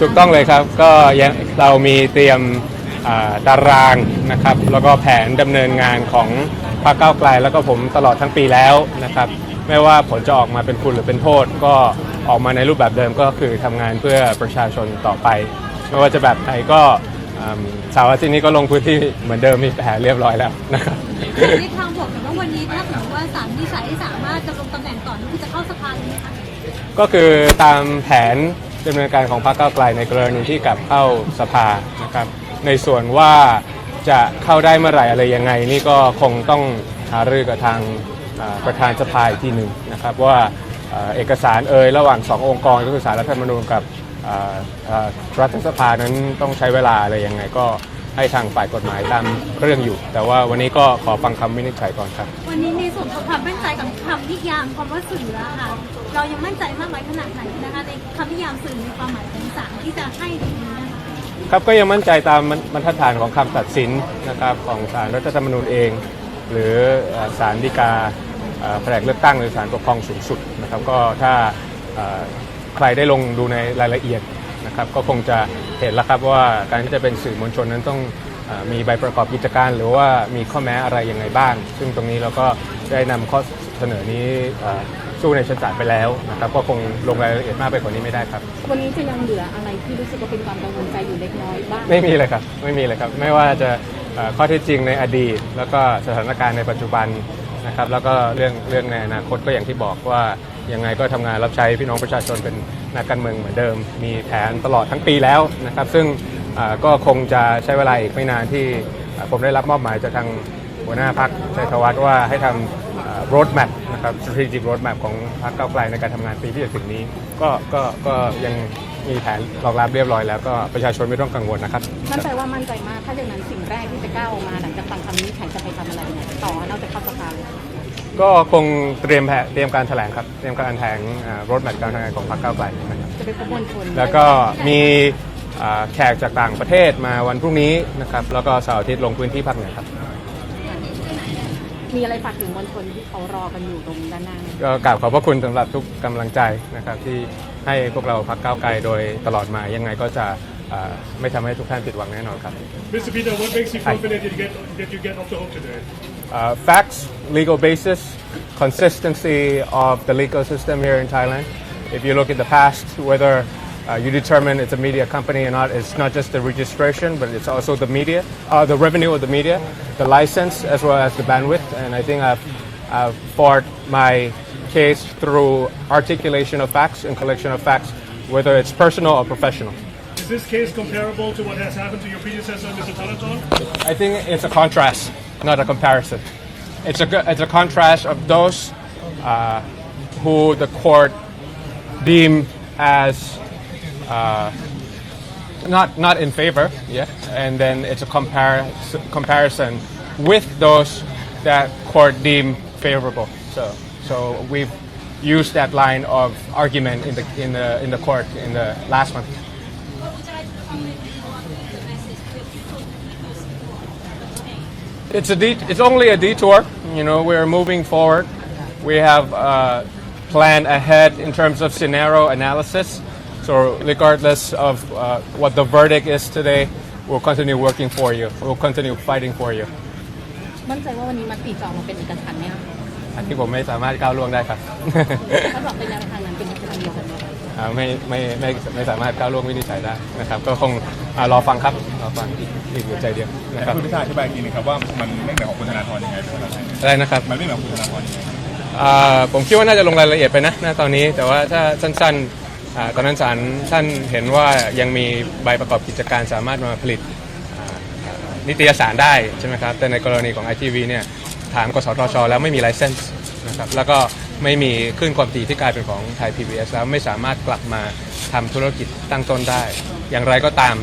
ถูกต้องเลยครับก็ยังเรามีเตรียมอ่าตารางนะครับแล้วก็แผนดำเนินงานของพรรคก้าวไกลแล้วก็ผมตลอดทั้งปีแล้วนะครับไม่ว่าผลจะออกมาเป็นคุณหรือเป็นโทษ ก็ออกมาในรูปแบบเดิมก็คือทำงานเพื่อประชาชนต่อไป ไม่ว่าจะแบบไหนก็อืมเสาวอาทิตย์นี้ก็ลงพื้นที่เหมือนเดิมมีแผนเรียบร้อยแล้วนะครับ ในทางบวกแต่ว่าวันนี้ถ้าสมมติว่าศาลวินิจฉัยให้สามารถดำรงตำแหน่งต่อนี่คือจะเข้าสภาเลยไหมคะก็คือตามแผน ดำเนินการของพรรคก้าวไกลในกรณีที่กลับเข้าสภานะครับ ในส่วนว่าจะเข้าได้เมื่อไหร่อะไรยังไง นี่ก็คงต้องหารือกับทางประธานสภาอีกทีหนึ่งนะครับว่าเอกสารเอ่ยระหว่างสององค์กรก็คือสารรัฐธรรมนูญกับรัฐสภานั้นต้องใช้เวลาอะไรยังไงก็ ให้ทางฝ่ายกฎหมายตามเรื่องอยู่ แต่ว่าวันนี้ก็ขอฟังคำวินิจฉัยก่อนครับ วันนี้ในส่วนของความมั่นใจกับคำนิยามคำว่าสื่ออะค่ะ เรายังมั่นใจมากน้อยขนาดไหนนะคะในคำนิยามสื่อในความหมายของศาลที่จะให้ตรงนี้นะคะครับก็ยังมั่นใจตามบรรทัดฐานของคำตัดสินนะครับของศาลรัฐธรรมนูญเอง หรือเอ่อศาลฎีกาเอ่อแผนกเลือกตั้งหรือศาลปกครองสูงสุดนะครับก็ถ้าเอ่อใครได้ลงดูในรายละเอียด นะครับก็คงจะเห็นแล้วครับว่าการที่จะเป็นสื่อมวลชนนั้นต้องเอ่อมีใบประกอบกิจการ หรือว่ามีข้อแม้อะไรยังไงบ้าง ซึ่งตรงนี้เราก็ได้นำข้อเสนอนี้เอ่อสู้ในชั้นศาลไปแล้วนะครับก็คงลงรายละเอียดมากไปกว่านี้ไม่ได้ครับ วันนี้จะยังเหลืออะไรที่รู้สึกว่าเป็นความกังวลใจอยู่เล็กน้อยบ้างไม่มีเลยครับไม่มีเลยครับ ไม่ว่าจะเอ่อข้อเท็จจริงในอดีต แล้วก็สถานการณ์ในปัจจุบันนะครับแล้วก็เรื่องเรื่องในอนาคตก็อย่างที่บอกว่ายังไงก็ทำงานรับใช้พี่น้องประชาชนเป็น นักการเมืองเหมือนเดิม มีแผนตลอดทั้งปีแล้วนะครับ ซึ่งก็คงจะใช้เวลาอีกไม่นานที่ผมได้รับมอบหมายจากทางหัวหน้าพักชัยธวัฒน์ว่าให้ทำ road map นะครับ strategic road map ของพรรคก้าไกลในการทำงานปีที่จะถึงนี้ ก็ก็ก็ยังมีแผนรองรับเรียบร้อยแล้วก็ประชาชนไม่ต้องกังวลนะครับมั่นใจว่ามั่นใจมาก ถ้าอย่างนั้นสิ่งแรกที่จะก้าวออกมาหลังจากฟังคำนี้ใครจะไปทำอะไรต่อนอกจากเข้าสภาเลย ก็คงเตรียมแผนเตรียมการแถลงครับ เตรียมการแถลงรถแมพการทำงานของพรรคก้าวไกลนะครับจะไปพบมวลชนแล้วก็มีอ่าแขกจากต่างประเทศมาวันพรุ่งนี้นะครับ แล้วก็เสาร์อาทิตย์ลงพื้นที่ภาคเหนือครับ มีอะไรฝากถึงมวลชนที่เขารอกันอยู่ตรงด้านหน้าไหมก็กราบขอบพระคุณสำหรับทุกกำลังใจนะครับ ที่ให้พวกเราพรรคก้าวไกลโดยตลอดมายังไงก็จะอ่าไม่ทำให้ทุกท่านผิดหวังแน่นอนครับ Mr. Peter, what makes you confident that you get that you get off the hook today? Uh, facts, legal basis, consistency of the legal system here in Thailand. If you look at the past, whether uh, you determine it's a media company or not, it's not just the registration, but it's also the media, uh, the revenue of the media, the license, as well as the bandwidth. And I think I've, I've fought my case through articulation of facts and collection of facts, whether it's personal or professional. Is this case comparable to what has happened to your predecessor, Mr. Talaton? I think it's a contrast, not a comparison. It's a it's a contrast of those uh, who the court deem as uh, not not in favor, yeah, and then it's a compar- comparison with those that court deem favorable. So so we've used that line of argument in the in the in the court in the last month. It's a det- it's only a detour. You know, we're moving forward. We have uh, planned ahead in terms of scenario analysis. So regardless of uh, what the verdict is today, we'll continue working for you. We'll continue fighting for you. มั่นใจว่าวันนี้มติจะออกมาเป็นเอกฉันท์ไหมคะ อันที่ผมไม่สามารถก้าวล่วงได้ครับ ถ้าบอกเป็นแนวทางนั้นเป็นเอกฉันท์เดียวกันไหมคะ อ่าไม่ไม่ไม่ไม่สามารถก้าวล่วงวินิจฉัยได้นะครับ ก็คง อ่ารอฟังครับรอฟังอีกอีกหัวใจเดียวนะครับคุณพิธาอธิบายอีกทีหนึงครับว่ามันไม่เหมือนของคุณธนาธรยังไงเป็นอะไรอะไรนะครับมันไม่เหมือนของคุณธนาธรยังไงอ่าผมคิดว่าน่าจะลงรายละเอียดไปนะณตอนนี้แต่ว่าถ้าสั้นๆอ่าตอนนั้นศาลท่านเห็นว่ายังมีใบประกอบกิจการสามารถมาผลิตอ่าอ่านิตยสารได้ใช่ไหมครับแต่ในกรณีของ ITV เนี่ยถามกสทช แล้วไม่มีไลเซนส์นะครับแล้วก็ไม่มีคลื่นความถี่ที่กลายเป็นของไทย PBS แล้วไม่สามารถกลับมาทำธุรกิจตั้งต้นได้ อย่างไรก็ตาม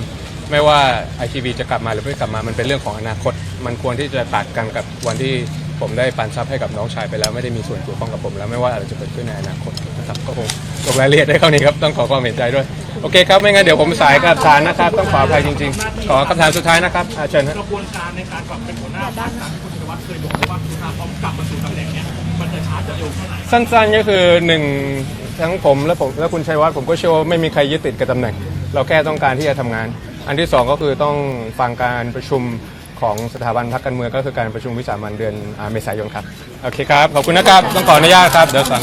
ไม่ว่า ITV จะกลับมาหรือไม่กลับมามันเป็นเรื่องของอนาคต มันควรที่จะตัดกันกับวันที่ผมได้ปันทรัพย์ให้กับน้องชายไปแล้วไม่ได้มีส่วนเกี่ยวข้องกับผมแล้วไม่ว่าอะไรจะเกิดขึ้นในอนาคตนะครับก็คงลงรายละเอียดได้เท่านี้ครับต้องขอความเห็นใจด้วยโอเคครับไม่งั้นเดี๋ยวผมสายกับศาลนะครับต้องขออภัยจริง ๆ ขอคำถามสุดท้ายนะครับอาเชิญฮะกระบวนการในการกลับเป็นหัวหน้าพรรคตามที่คุณชินวัตรเคยบอกว่าคุณธนาธรกลับมาสู่ตำแหน่งเนี้ยมันจะช้าจะเร็วแค่ไหนสั้นๆก็คือหนึ่งทั้งผมและผมและคุณชัยวัฒน์ผมก็เชื่อว่าไม่มีใครยึดติดกับตำแหน่ง เราแค่ต้องการที่จะทำงาน อันที่สองก็คือต้องฟังการประชุมของสถาบันพักการเมืองก็คือการประชุมวิสามันเดือนเมษายนครับ โอเคครับ ขอบคุณนะครับ ต้องขออนุญาตครับ เดี๋ยวสั่ง